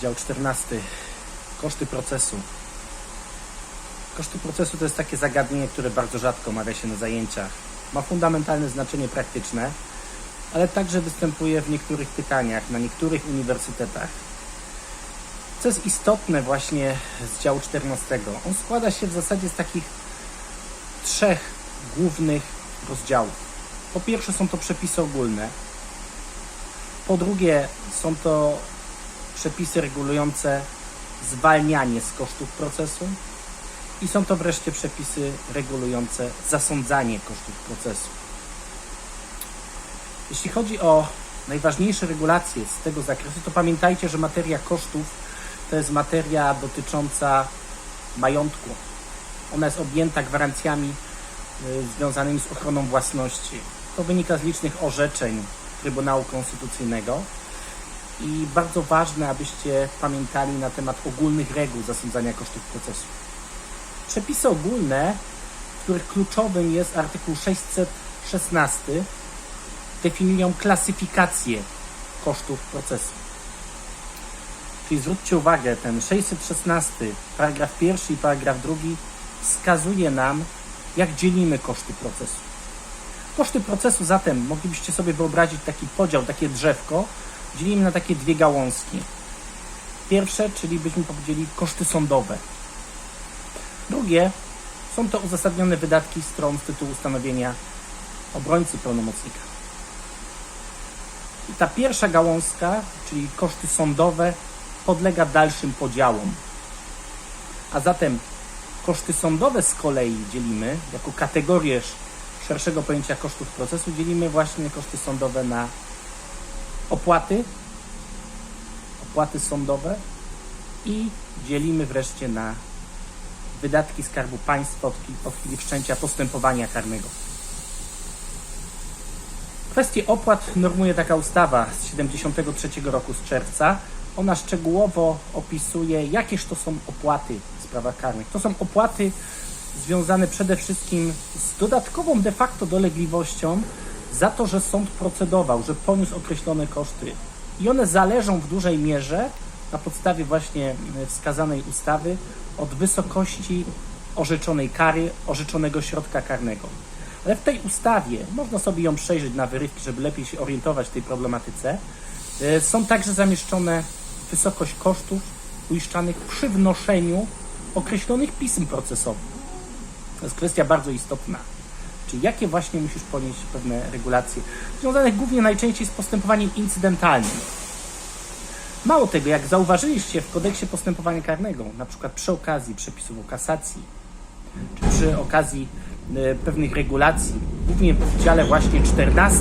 Dział 14. Koszty procesu. Koszty procesu to jest takie zagadnienie, które bardzo rzadko omawia się na zajęciach. Ma fundamentalne znaczenie praktyczne, ale także występuje w niektórych pytaniach na niektórych uniwersytetach. Co jest istotne właśnie z działu 14? On składa się w zasadzie z takich trzech głównych rozdziałów. Po pierwsze są to przepisy ogólne. Po drugie są to przepisy regulujące zwalnianie z kosztów procesu. I są to wreszcie przepisy regulujące zasądzanie kosztów procesu. Jeśli chodzi o najważniejsze regulacje z tego zakresu, to pamiętajcie, że materia kosztów to jest materia dotycząca majątku. Ona jest objęta gwarancjami y, związanymi z ochroną własności. To wynika z licznych orzeczeń Trybunału Konstytucyjnego i bardzo ważne, abyście pamiętali na temat ogólnych reguł zasądzania kosztów procesu. Przepisy ogólne, których kluczowym jest artykuł 616, definiują klasyfikację kosztów procesu. Czyli zwróćcie uwagę, ten 616, paragraf pierwszy i paragraf drugi wskazuje nam, jak dzielimy koszty procesu. Koszty procesu zatem moglibyście sobie wyobrazić taki podział, takie drzewko, dzielimy na takie dwie gałązki. Pierwsze, czyli byśmy powiedzieli koszty sądowe. Drugie, są to uzasadnione wydatki stron z tytułu ustanowienia obrońcy pełnomocnika. I ta pierwsza gałązka, czyli koszty sądowe, podlega dalszym podziałom. A zatem koszty sądowe z kolei dzielimy jako kategorię sz- szerszego pojęcia kosztów procesu, dzielimy właśnie koszty sądowe na opłaty, opłaty sądowe i dzielimy wreszcie na wydatki Skarbu Państwa od, chwili- wszczęcia postępowania karnego. Kwestię opłat normuje taka ustawa z 73 roku z czerwca. Ona szczegółowo opisuje, jakież to są opłaty w sprawach karnych. To są opłaty związane przede wszystkim z dodatkową de facto dolegliwością za to, że sąd procedował, że poniósł określone koszty. I one zależą w dużej mierze na podstawie właśnie e, wskazanej ustawy od wysokości orzeczonej kary, orzeczonego środka karnego. Ale w tej ustawie, można sobie ją przejrzeć na wyrywki, żeby lepiej się orientować w tej problematyce, e, są także zamieszczone wysokość kosztów uiszczanych przy wnoszeniu określonych pism procesowych. To jest kwestia bardzo istotna. Czyli jakie właśnie musisz ponieść pewne regulacje, związane głównie najczęściej z postępowaniem incydentalnym. Mało tego, jak zauważyliście w kodeksie postępowania karnego, na przykład przy okazji przepisów o kasacji, czy przy okazji e, pewnych regulacji, głównie w dziale właśnie 14,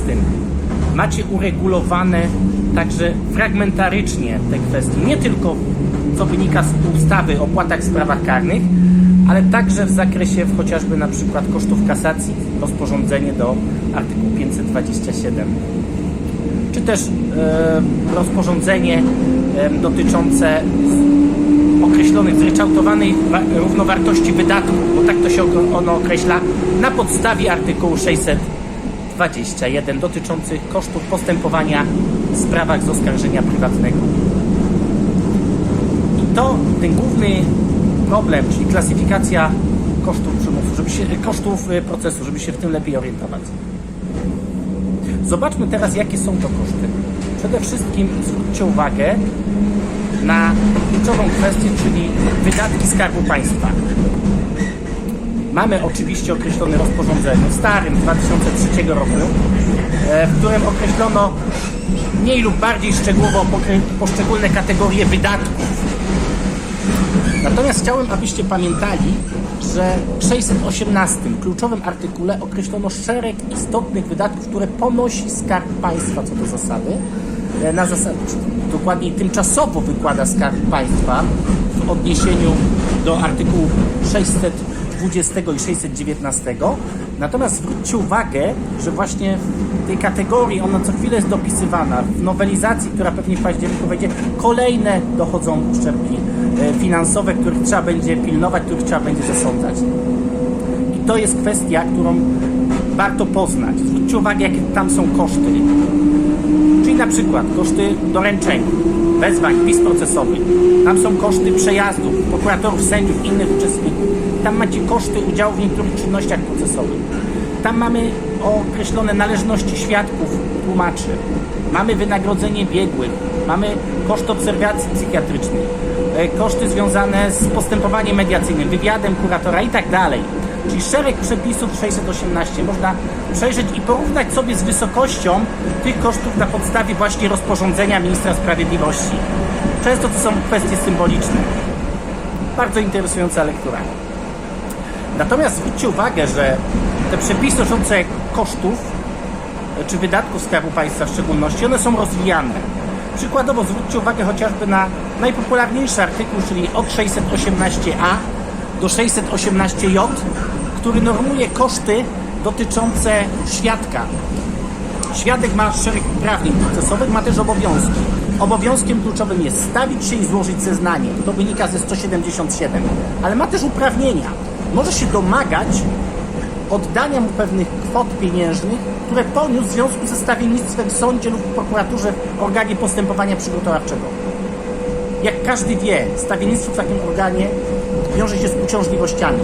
macie uregulowane także fragmentarycznie te kwestie. Nie tylko co wynika z ustawy o płatach w sprawach karnych, ale także w zakresie chociażby na przykład kosztów kasacji, rozporządzenie do artykułu 527 czy też e, rozporządzenie e, dotyczące określonych zryczałtowanej wa- równowartości wydatków, bo tak to się ono określa, na podstawie artykułu 621 dotyczących kosztów postępowania w sprawach z oskarżenia prywatnego. I to ten główny problem, czyli klasyfikacja kosztów żeby się, kosztów e, procesu, żeby się w tym lepiej orientować. Zobaczmy teraz, jakie są to koszty. Przede wszystkim zwróćcie uwagę na kluczową kwestię, czyli wydatki Skarbu Państwa. Mamy oczywiście określone rozporządzenie, starym 2003 roku, e, w którym określono mniej lub bardziej szczegółowo poszczególne kategorie wydatków. Natomiast chciałem, abyście pamiętali, że w 618 kluczowym artykule określono szereg istotnych wydatków, które ponosi Skarb Państwa co do zasady. E, Na zasad, dokładniej tymczasowo wykłada Skarb Państwa w odniesieniu do artykułu 620 i 619. Natomiast zwróćcie uwagę, że właśnie w tej kategorii ona co chwilę jest dopisywana. W nowelizacji, która pewnie w październiku wejdzie, kolejne dochodzą uszczerbki e, finansowe, których trzeba będzie pilnować, których trzeba będzie zasądzać. I to jest kwestia, którą warto poznać. Zwróćcie uwagę, jakie tam są koszty. Czyli na przykład koszty doręczenia, wezwań, wizm procesowych. Tam są koszty przejazdów, prokuratorów, sędziów, innych uczestników. Tam macie koszty udziału w niektórych czynnościach procesowych. Tam mamy określone należności świadków, tłumaczy. Mamy wynagrodzenie biegłych, mamy koszt obserwacji psychiatrycznej, e, koszty związane z postępowaniem mediacyjnym, wywiadem kuratora i tak dalej. Czyli szereg przepisów 618 można przejrzeć i porównać sobie z wysokością tych kosztów na podstawie właśnie rozporządzenia ministra sprawiedliwości. Często to są kwestie symboliczne. Bardzo interesująca lektura. Natomiast zwróćcie uwagę, że te przepisy dotyczące kosztów czy wydatków Skarbu Państwa w szczególności, one są rozwijane. Przykładowo zwróćcie uwagę chociażby na najpopularniejszy artykuł, czyli od 618a do 618j, który normuje koszty dotyczące świadka. Świadek ma szereg uprawnień procesowych, ma też obowiązki. Obowiązkiem kluczowym jest stawić się i złożyć zeznanie. To wynika ze 177. Ale ma też uprawnienia. Może się domagać oddania mu pewnych kwot pieniężnych, które poniósł w związku ze stawiennictwem w sądzie lub w prokuraturze w organie postępowania przygotowawczego. Jak każdy wie, stawiennictwo w takim organie wiąże się z uciążliwościami.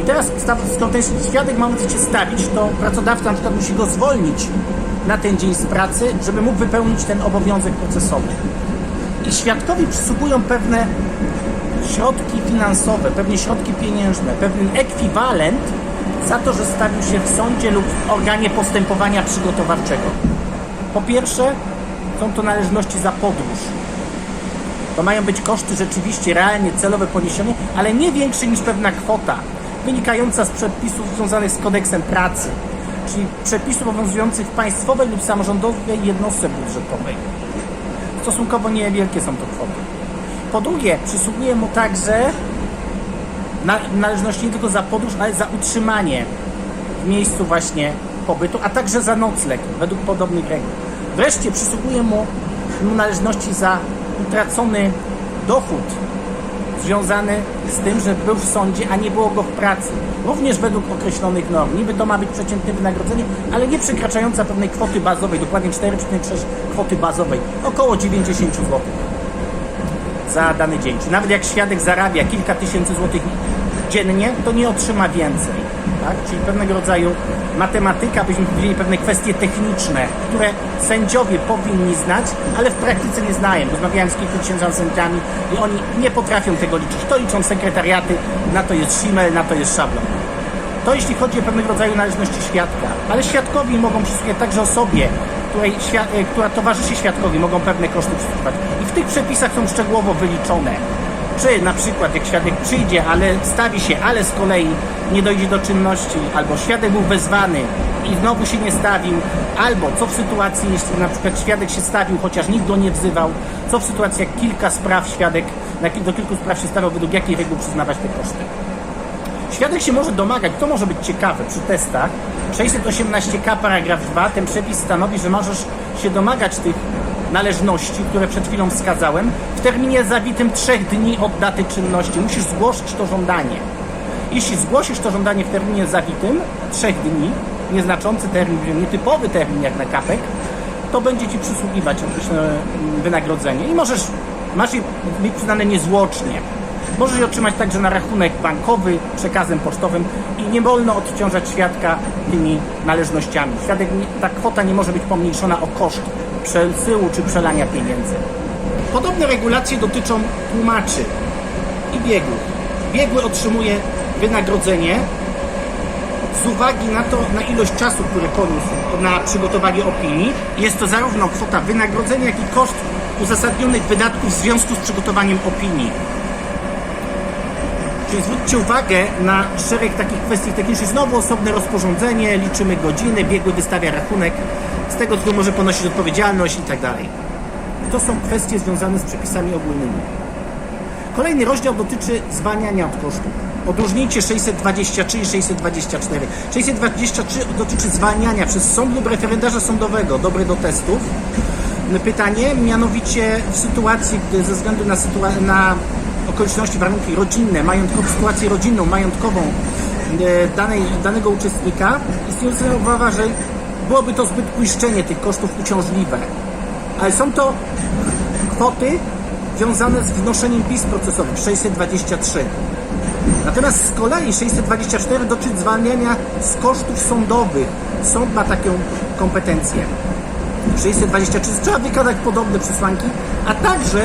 I teraz, skoro ten świadek ma móc się stawić, to pracodawca na przykład musi go zwolnić na ten dzień z pracy, żeby mógł wypełnić ten obowiązek procesowy. I świadkowi przysługują pewne środki finansowe, pewne środki pieniężne, pewien ekwiwalent za to, że stawił się w sądzie lub w organie postępowania przygotowawczego. Po pierwsze, są to należności za podróż. To mają być koszty rzeczywiście realnie celowe poniesione, ale nie większe niż pewna kwota wynikająca z przepisów związanych z kodeksem pracy, czyli przepisów obowiązujących w państwowej lub samorządowej jednostce budżetowej. Stosunkowo niewielkie są to kwoty. Po drugie, przysługuje mu także na, należności nie tylko za podróż, ale za utrzymanie w miejscu właśnie pobytu, a także za nocleg według podobnych reguł. Wreszcie przysługuje mu, mu należności za utracony dochód związany z tym, że był w sądzie, a nie było go w pracy. Również według określonych norm. Niby to ma być przeciętne wynagrodzenie, ale nie przekraczająca pewnej kwoty bazowej, dokładnie 4,6 kwoty bazowej, około 90 zł za dany dzień. Czy nawet jak świadek zarabia kilka tysięcy złotych dziennie, to nie otrzyma więcej. Tak? Czyli pewnego rodzaju matematyka, byśmy powiedzieli pewne kwestie techniczne, które sędziowie powinni znać, ale w praktyce nie znają. Rozmawiałem z kilku tysięcy sędziami i oni nie potrafią tego liczyć. To liczą sekretariaty, na to jest Simmel, na to jest szablon. To jeśli chodzi o pewnego rodzaju należności świadka, ale świadkowi mogą przysługiwać także osobie, której, e, która towarzyszy świadkowi, mogą pewne koszty przysługiwać. I w tych przepisach są szczegółowo wyliczone. Czy na przykład jak świadek przyjdzie, ale stawi się, ale z kolei nie dojdzie do czynności, albo świadek był wezwany i znowu się nie stawił, albo co w sytuacji, jeśli na przykład świadek się stawił, chociaż nikt go nie wzywał, co w sytuacji, jak kilka spraw świadek, do kilku spraw się stawiał, według jakiej reguły przyznawać te koszty. Świadek się może domagać, to może być ciekawe przy testach. 618k paragraf 2, ten przepis stanowi, że możesz się domagać tych należności, które przed chwilą wskazałem, w terminie zawitym 3 dni od daty czynności. Musisz zgłosić to żądanie. Jeśli zgłosisz to żądanie w terminie zawitym 3 dni, nieznaczący termin, nietypowy termin jak na kapek, to będzie Ci przysługiwać określone wynagrodzenie i możesz, masz je mieć przyznane niezwłocznie. Możesz je otrzymać także na rachunek bankowy, przekazem pocztowym i nie wolno odciążać świadka tymi należnościami. Świadek, ta kwota nie może być pomniejszona o koszt przesyłu czy przelania pieniędzy. Podobne regulacje dotyczą tłumaczy i biegłych. Biegły otrzymuje wynagrodzenie z uwagi na to, na ilość czasu, który poniósł na przygotowanie opinii. Jest to zarówno kwota wynagrodzenia, jak i koszt uzasadnionych wydatków w związku z przygotowaniem opinii. Czyli zwróćcie uwagę na szereg takich kwestii technicznych. Znowu osobne rozporządzenie, liczymy godziny, biegły wystawia rachunek, z tego tytułu może ponosić odpowiedzialność i tak dalej. To są kwestie związane z przepisami ogólnymi. Kolejny rozdział dotyczy zwalniania od kosztów. Odróżnijcie 623 i 624. 623 dotyczy zwalniania przez sąd lub referendarza sądowego, dobry do testów. Pytanie, mianowicie w sytuacji, gdy ze względu na, sytua- na okoliczności, warunki rodzinne, majątkową, sytuację rodzinną, majątkową e, danej, danego uczestnika, istnieje obawa, że byłoby to zbyt uiszczenie tych kosztów uciążliwe. Ale są to kwoty związane z wnoszeniem PIS procesowych 623. Natomiast z kolei 624 dotyczy zwalniania z kosztów sądowych. Sąd ma taką kompetencję. 623 trzeba wykazać podobne przesłanki, a także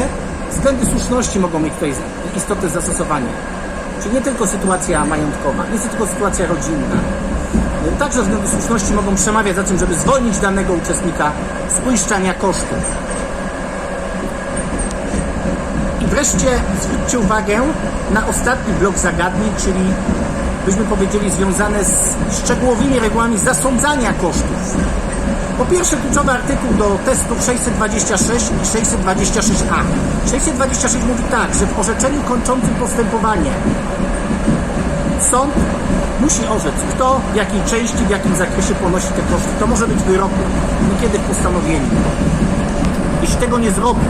względy słuszności mogą mieć tutaj istotne zastosowanie. Czyli nie tylko sytuacja majątkowa, nie tylko sytuacja rodzinna. Także względy słuszności mogą przemawiać za tym, żeby zwolnić danego uczestnika z uiszczania kosztów. I wreszcie zwróćcie uwagę na ostatni blok zagadnień, czyli byśmy powiedzieli związane z szczegółowymi regułami zasądzania kosztów. Po pierwsze kluczowy artykuł do testu 626 i 626a. 626 mówi tak, że w orzeczeniu kończącym postępowanie sąd musi orzec, kto w jakiej części, w jakim zakresie ponosi te koszty. To może być wyrok, niekiedy w postanowieniu. Jeśli tego nie zrobi,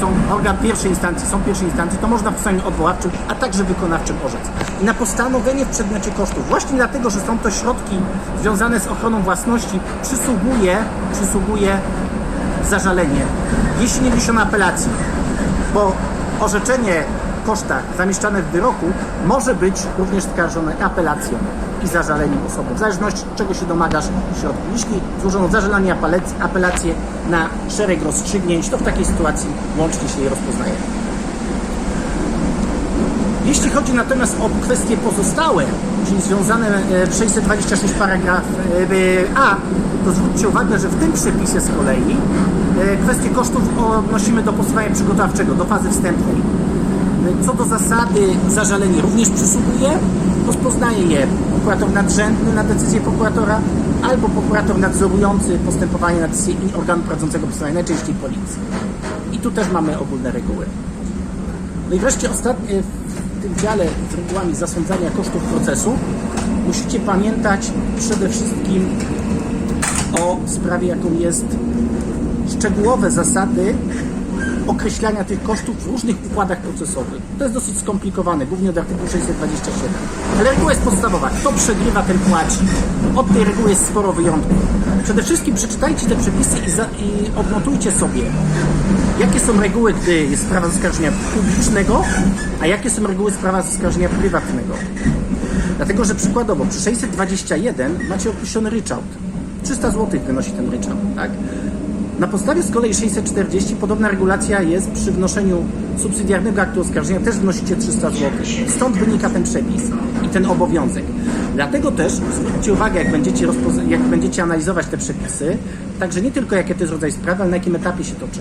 są organ pierwszej instancji, są pierwszej instancji, to można w postanowieniu odwoławczym, a także wykonawczym orzec. Na postanowienie w przedmiocie kosztów, właśnie dlatego, że są to środki związane z ochroną własności, przysługuje, przysługuje zażalenie, jeśli nie wniesiono apelacji, bo orzeczenie kosztach zamieszczane w wyroku może być również skarżone apelacją i zażaleniem osoby, w zależności czego się domagasz środku. Jeśli złożono zażalenie, apelac- apelację na szereg rozstrzygnięć, to w takiej sytuacji łącznie się je rozpoznaje. Jeśli chodzi natomiast o kwestie pozostałe, czyli związane e, w 626 paragraf e, A, to zwróćcie uwagę, że w tym przepisie z kolei e, kwestie kosztów odnosimy do postępowania przygotowawczego, do fazy wstępnej. Co do zasady zażalenie również przysługuje, rozpoznaje je prokurator nadrzędny na decyzję prokuratora albo prokurator nadzorujący postępowanie na decyzję organu prowadzącego postępowanie, najczęściej policji. I tu też mamy ogólne reguły. No i wreszcie ostatnie w tym dziale z regułami zasądzania kosztów procesu musicie pamiętać przede wszystkim o sprawie, jaką jest szczegółowe zasady określania tych kosztów w różnych układach procesowych. To jest dosyć skomplikowane, głównie od artykułu 627. Ale reguła jest podstawowa. Kto przegrywa, ten płaci. Od tej reguły jest sporo wyjątków. Przede wszystkim przeczytajcie te przepisy i, za, i odnotujcie sobie, jakie są reguły, gdy jest sprawa zaskarżenia publicznego, a jakie są reguły sprawa zaskarżenia prywatnego. Dlatego, że przykładowo przy 621 macie określony ryczałt. 300 zł wynosi ten ryczałt, tak? Na podstawie z kolei 640 podobna regulacja jest przy wnoszeniu subsydiarnego aktu oskarżenia, też wnosicie 300 zł. Stąd wynika ten przepis i ten obowiązek. Dlatego też zwróćcie uwagę, jak będziecie, jak będziecie analizować te przepisy, także nie tylko jaki to jest rodzaj sprawy, ale na jakim etapie się toczy.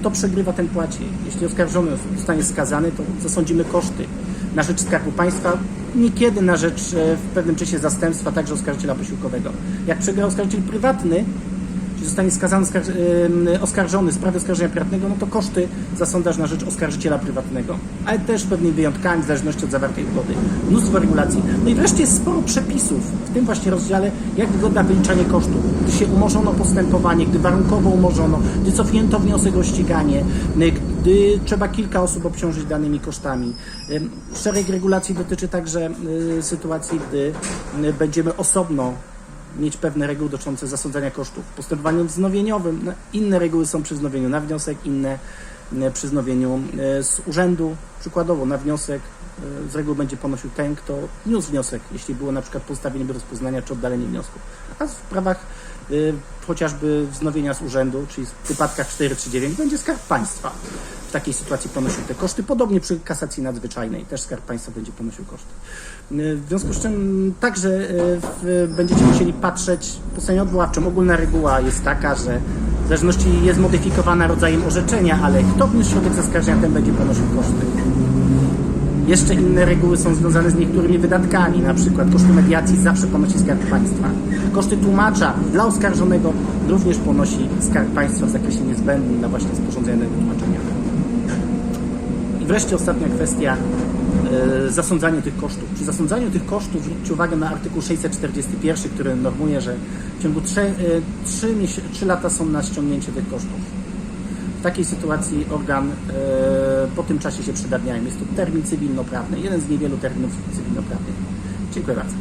Kto przegrywa, ten płaci. Jeśli oskarżony zostanie skazany, to zasądzimy koszty na rzecz Skarbu Państwa, niekiedy na rzecz e, w pewnym czasie zastępstwa, także oskarżyciela posiłkowego. Jak przegra oskarżyciel prywatny, zostanie skazany, oskarżony w sprawie oskarżenia prywatnego, no to koszty zasądasz na rzecz oskarżyciela prywatnego. Ale też pewnymi wyjątkami, w zależności od zawartej ugody. Mnóstwo regulacji. No i wreszcie jest sporo przepisów w tym właśnie rozdziale, jak wygląda wyliczanie kosztów. Gdy się umorzono postępowanie, gdy warunkowo umorzono, gdy cofnięto wniosek o ściganie, gdy trzeba kilka osób obciążyć danymi kosztami. Szereg regulacji dotyczy także y, sytuacji, gdy y, będziemy osobno mieć pewne reguły dotyczące zasądzania kosztów. W postępowaniu wznowieniowym no, inne reguły są przy wznowieniu na wniosek, inne e, przy wznowieniu e, z urzędu. Przykładowo na wniosek e, z reguły będzie ponosił ten, kto wniósł wniosek, jeśli było na przykład pozostawienie bez rozpoznania czy oddalenie wniosku. A w sprawach e, chociażby wznowienia z urzędu, czyli w wypadkach 4 czy 9 będzie Skarb Państwa w takiej sytuacji ponosił te koszty. Podobnie przy kasacji nadzwyczajnej też Skarb Państwa będzie ponosił koszty. E, W związku z czym także e, w, będziecie musieli patrzeć po stronie odwoławczym. Ogólna reguła jest taka, że w zależności jest modyfikowana rodzajem orzeczenia, ale kto wniósł środek zaskarżenia, ten będzie ponosił koszty. Jeszcze inne reguły są związane z niektórymi wydatkami, na przykład koszty mediacji zawsze ponosi Skarb Państwa. Koszty tłumacza dla oskarżonego również ponosi Skarb Państwa w zakresie niezbędnym dla właśnie sporządzenia tłumaczenia. I wreszcie ostatnia kwestia, e, zasądzanie tych kosztów. Przy zasądzaniu tych kosztów zwróćcie uwagę na artykuł 641, który normuje, że w ciągu 3, 3, 3 lata są na ściągnięcie tych kosztów. Takiej sytuacji organ e, po tym czasie się przedawniają. Jest to termin cywilnoprawny, jeden z niewielu terminów cywilnoprawnych. Dziękuję bardzo.